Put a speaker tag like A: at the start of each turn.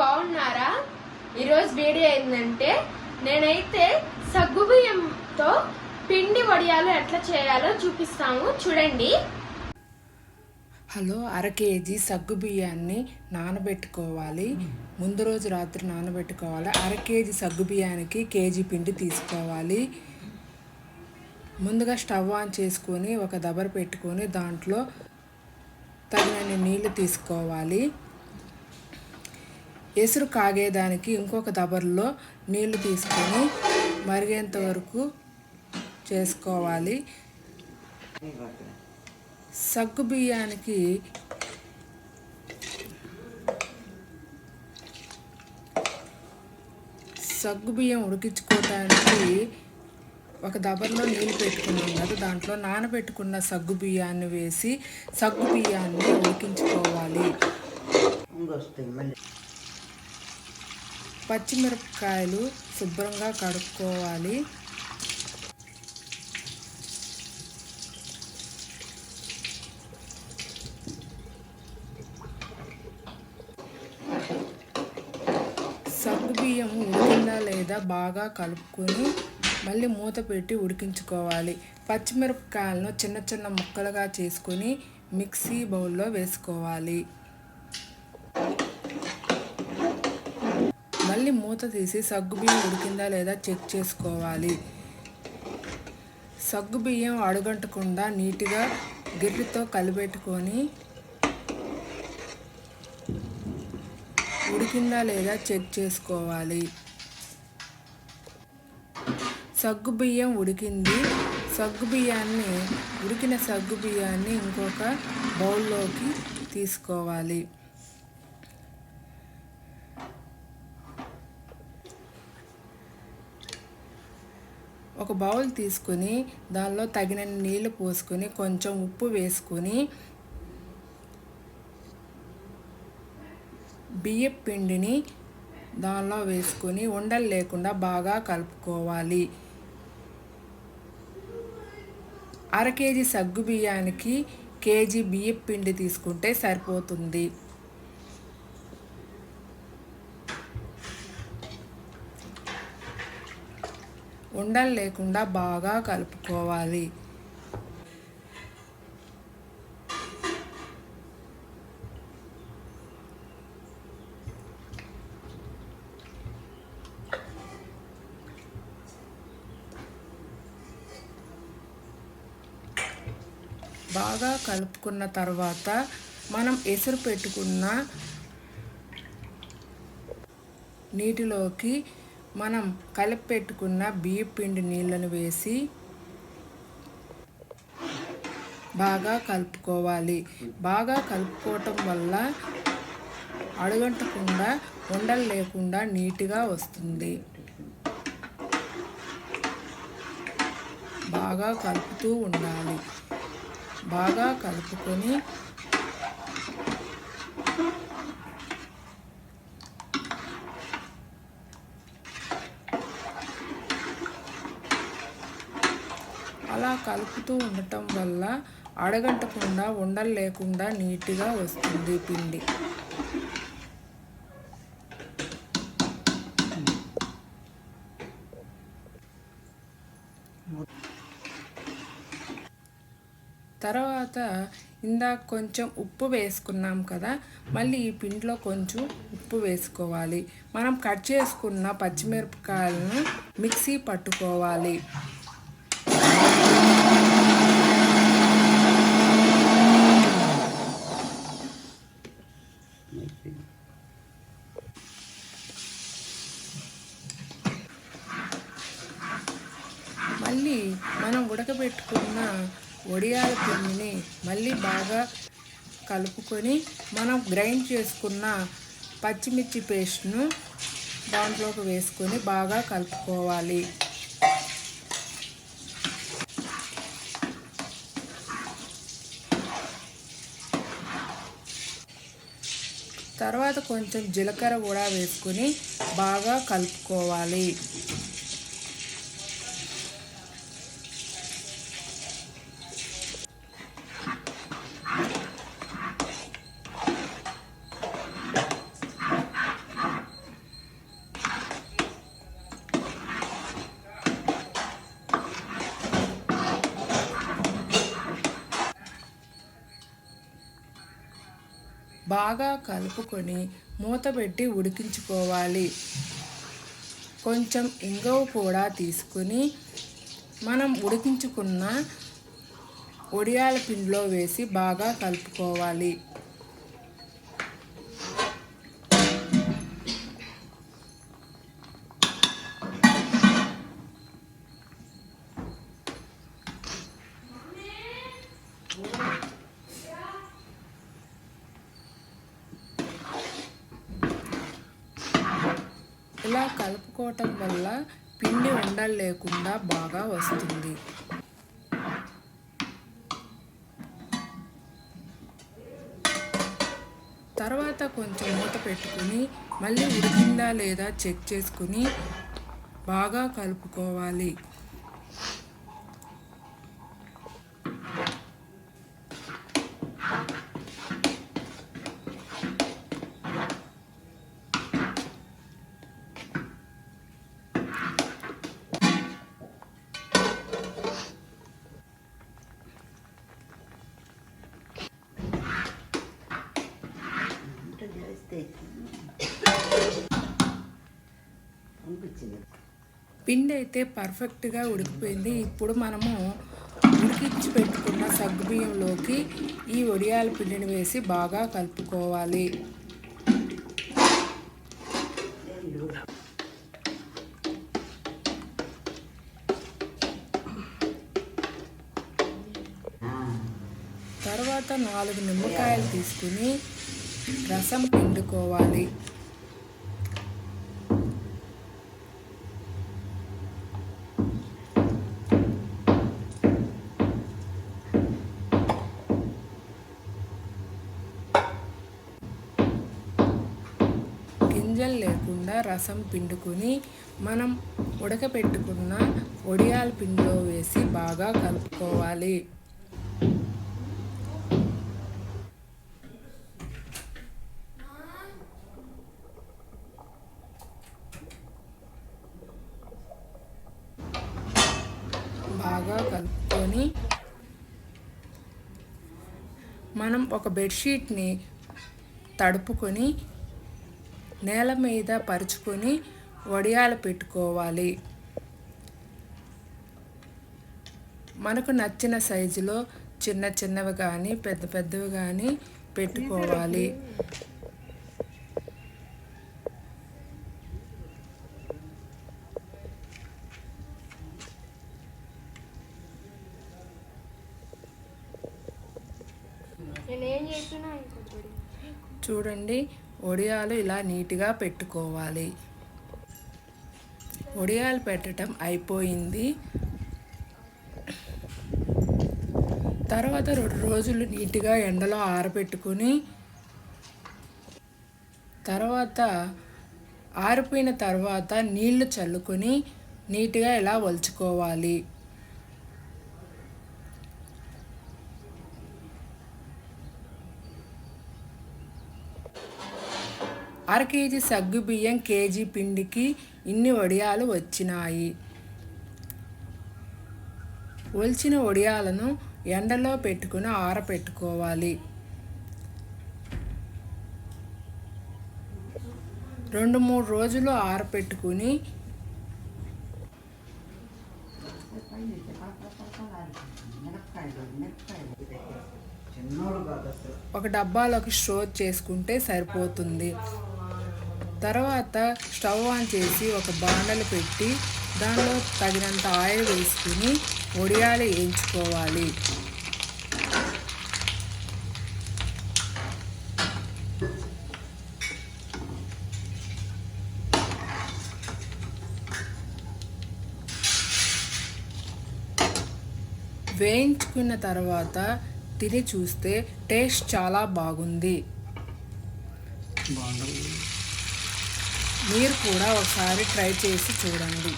A: బాగున్నారా? ఈరోజు వీడియో ఏంటంటే నేనైతే సగ్గుబియ్యంతో పిండి వడియాలు ఎట్లా చేయాలో చూపిస్తాము. చూడండి.
B: హలో అర కేజీ సగ్గుబియ్యాన్ని నానబెట్టుకోవాలి. ముందు రోజు రాత్రి నానబెట్టుకోవాలి. అర కేజీ సగ్గుబియ్యానికి కేజీ పిండి తీసుకోవాలి. ముందుగా స్టవ్ ఆన్ చేసుకొని ఒక దబర పెట్టుకొని దాంట్లో తగినన్ని నీళ్ళు తీసుకోవాలి. ఎసురు కాగేదానికి ఇంకొక దబర్లో నీళ్ళు తీసుకొని మరిగేంత వరకు చేసుకోవాలి. సగ్గు బియ్యానికి సగ్గు బియ్యం ఉడికించుకోవటానికి ఒక దబర్లో నీళ్ళు పెట్టుకున్నాం కదా దాంట్లో నానబెట్టుకున్న సగ్గు బియ్యాన్ని వేసి సగ్గు బియ్యాన్ని ఉడికించుకోవాలి. పచ్చిమిరపకాయలు శుభ్రంగా కడుక్కోవాలి. సగ్గు బియ్యం ఉడికిందా లేదా బాగా కలుపుకొని మళ్ళీ మూత పెట్టి ఉడికించుకోవాలి. పచ్చిమిరపకాయలను చిన్న చిన్న ముక్కలుగా చేసుకొని మిక్సీ బౌల్లో వేసుకోవాలి. మళ్ళీ మూత తీసి సగ్గుబియ్యం ఉడికిందా లేదా చెక్ చేసుకోవాలి. సగ్గుబియ్యం అడుగంటకుండా నీట్గా గిర్రితో కలిపెట్టుకొని ఉడికిందా లేదా చెక్ చేసుకోవాలి. సగ్గుబియ్యం ఉడికింది. సగ్గుబియ్యాన్ని ఉడికిన సగ్గుబియ్యాన్ని ఇంకొక బౌల్లోకి తీసుకోవాలి. ఒక బౌల్ తీసుకొని దానిలో తగినన్ని నీళ్ళు పోసుకొని కొంచెం ఉప్పు వేసుకొని బియ్య పిండిని దానిలో వేసుకొని ఉండలు లేకుండా బాగా కలుపుకోవాలి. అర కేజీ సగ్గు బియ్యానికి కేజీ బియ్య పిండి తీసుకుంటే సరిపోతుంది. ఉండలు లేకుండా బాగా కలుపుకోవాలి. బాగా కలుపుకున్న తర్వాత మనం ఎసురు పెట్టుకున్న నీటిలోకి మనం కలిపి పెట్టుకున్న బియ్య పిండి నీళ్ళను వేసి బాగా కలుపుకోవాలి. బాగా కలుపుకోవటం వల్ల అడుగంటకుండా ఉండలు లేకుండా నీట్గా వస్తుంది. బాగా కలుపుతూ ఉండాలి. బాగా కలుపుకొని కలుపుతూ ఉండటం వల్ల అడగంటకుండా ఉండలు లేకుండా నీట్గా వస్తుంది పిండి. తర్వాత ఇందాక కొంచెం ఉప్పు వేసుకున్నాం కదా మళ్ళీ ఈ పిండిలో కొంచెం ఉప్పు వేసుకోవాలి. మనం కట్ చేసుకున్న పచ్చిమిరపకాయలను మిక్సీ పట్టుకోవాలి మళ్ళీ మనం ఉడకబెట్టుకున్న వడియాల పిండిని మళ్ళీ బాగా కలుపుకొని మనం గ్రైండ్ చేసుకున్న పచ్చిమిర్చి పేస్ట్ను దాంట్లోకి వేసుకొని బాగా కలుపుకోవాలి. తర్వాత కొంచెం జీలకర్ర కూడా వేసుకొని బాగా కలుపుకోవాలి. బాగా కలుపుకొని మూత పెట్టి ఉడికించుకోవాలి. కొంచెం ఇంగువ కూడా తీసుకుని మనం ఉడికించుకున్న ఒడియాల పిండిలో వేసి బాగా కలుపుకోవాలి. కలుపుకోవటం వల్ల పిండి ఉండలు లేకుండా బాగా వస్తుంది. తర్వాత కొంచెం మూత పెట్టుకుని మళ్ళీ ఉడికిందా లేదా చెక్ చేసుకుని బాగా కలుపుకోవాలి.
C: అనిపించింది
B: పిండి అయితే పర్ఫెక్ట్గా ఉడికిపోయింది. ఇప్పుడు మనము ఉడికించి పెట్టుకున్న సగ్గుబియ్యంలోకి ఈ ఒడియాల పిండిని వేసి బాగా కలుపుకోవాలి. తర్వాత నాలుగు నిమ్మకాయలు తీసుకుని రసం పిండుకోవాలి. గింజలు లేకుండా రసం పిండుకొని మనం ఉడకపెట్టుకున్న ఒడియాల పిండిలో వేసి బాగా కలుపుకోవాలి. బాగా కలుపుకొని మనం ఒక బెడ్షీట్ని తడుపుకొని నేల మీద పరుచుకొని వడియాలు పెట్టుకోవాలి. మనకు నచ్చిన సైజులో చిన్న చిన్నవి కానీ పెద్ద పెద్దవి కానీ పెట్టుకోవాలి. చూడండి వడియాలు ఇలా నీట్గా పెట్టుకోవాలి. వడియాలు పెట్టడం అయిపోయింది. తర్వాత రెండు రోజులు నీట్గా ఎండలో ఆరబెట్టుకుని తర్వాత ఆరిపోయిన తర్వాత నీళ్ళు చల్లుకొని నీట్గా ఇలా వలుచుకోవాలి అర కేజీ సగ్గు బియ్యం కేజీ పిండికి ఇన్ని వడియాలు వచ్చినాయి. ఒలిచిన వడియాలను ఎండలో పెట్టుకుని ఆరపెట్టుకోవాలి. రెండు మూడు రోజులు ఆరపెట్టుకుని ఒక డబ్బాలోకి స్టోర్ చేసుకుంటే సరిపోతుంది. తర్వాత స్టవ్ ఆన్ చేసి ఒక బాండలు పెట్టి దానిలో తగినంత ఆయిల్ వేసుకుని వడియాలు వేయించుకోవాలి. వేయించుకున్న తర్వాత తిని చూస్తే టేస్ట్ చాలా బాగుంది. మీరు కూడా ఒకసారి ట్రై చేసి చూడండి.